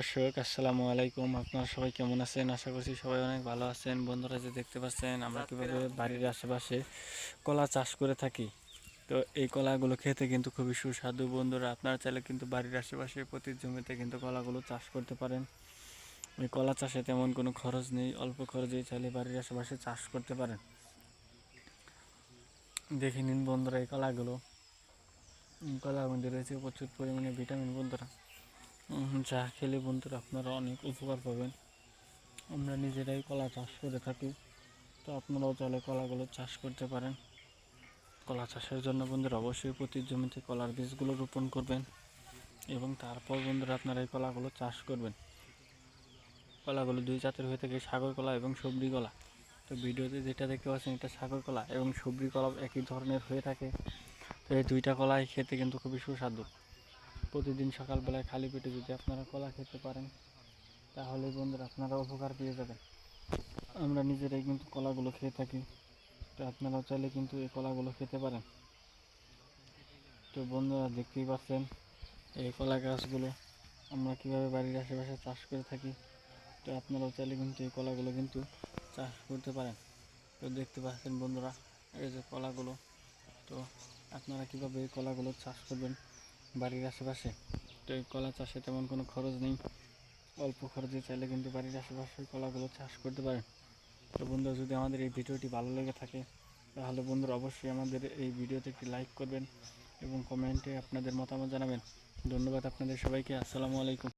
দর্শক, আসসালামু আলাইকুম। আপনারা সবাই কেমন আছেন? আশা করছি সবাই অনেক ভালো আছেন। বন্ধুরা, যে দেখতে পাচ্ছেন, আমরা কীভাবে বাড়ির আশেপাশে কলা চাষ করে থাকি? তো এই কলাগুলো খেতে কিন্তু খুবই সুস্বাদু। বন্ধুরা, আপনারা চাইলে কিন্তু বাড়ির আশেপাশে প্রতি জমিতে কিন্তু কলাগুলো চাষ করতে পারেন। এই কলা চাষে তেমন কোনো খরচ নেই, অল্প খরচেই চাইলে বাড়ির আশেপাশে চাষ করতে পারেন। দেখে নিন বন্ধুরা, এই কলাগুলো। কলার মধ্যে রয়েছে প্রচুর পরিমাণে ভিটামিন, বন্ধুরা। যা খেলে বন্ধুরা আপনারা অনেক উপকার পাবেন। আমরা নিজেরাই কলা চাষ করে থাকি, তো আপনারাও চাইলে কলাগুলো চাষ করতে পারেন। কলা চাষের জন্য বন্ধুরা অবশ্যই প্রতি জমিতে কলার বীজগুলো রোপণ করবেন এবং তারপর বন্ধুরা আপনারা এই কলাগুলো চাষ করবেন। কলাগুলো দুই জাতের হয়ে থাকে, সাগর কলা এবং সবরি কলা। তো ভিডিওতে যেটা দেখতে পাচ্ছেন এটা সাগর কলা এবং সবরি কলা একই ধরনের হয়ে থাকে। তো এই দুইটা কলাই খেতে কিন্তু খুবই সুস্বাদু। প্রতিদিন সকালবেলায় খালি পেটে যদি আপনারা কলা খেতে পারেন, তাহলে বন্ধুরা আপনারা উপকার পেয়ে যাবেন। আমরা নিজেরাই কিন্তু কলাগুলো খেয়ে থাকি, তো আপনারাও চাইলে কিন্তু এই কলাগুলো খেতে পারেন। তো বন্ধুরা দেখতেই পাচ্ছেন, এই কলা গাছগুলো আমরা কীভাবে বাড়ির আশেপাশে চাষ করে থাকি, তো আপনারাও চাইলে কিন্তু এই কলাগুলো কিন্তু চাষ করতে পারেন। তো দেখতে পাচ্ছেন বন্ধুরা, এই যে কলাগুলো, তো আপনারা কীভাবে এই কলাগুলো চাষ করবেন বাড়ির আশেপাশে। তো এই কলা চাষে তেমন কোনো খরচ নেই। অল্প খরচে চাইলে কিন্তু বাড়ির আশেপাশে কলাগুলো চাষ করতে পারেন। তো বন্ধুরা, যদি আমাদের এই ভিডিওটি ভালো লেগে থাকে, তাহলে বন্ধুরা অবশ্যই আমাদের এই ভিডিওতে একটি লাইক করবেন এবং কমেন্টে আপনাদের মতামত জানাবেন। ধন্যবাদ আপনাদের সবাইকে। আসসালামু আলাইকুম।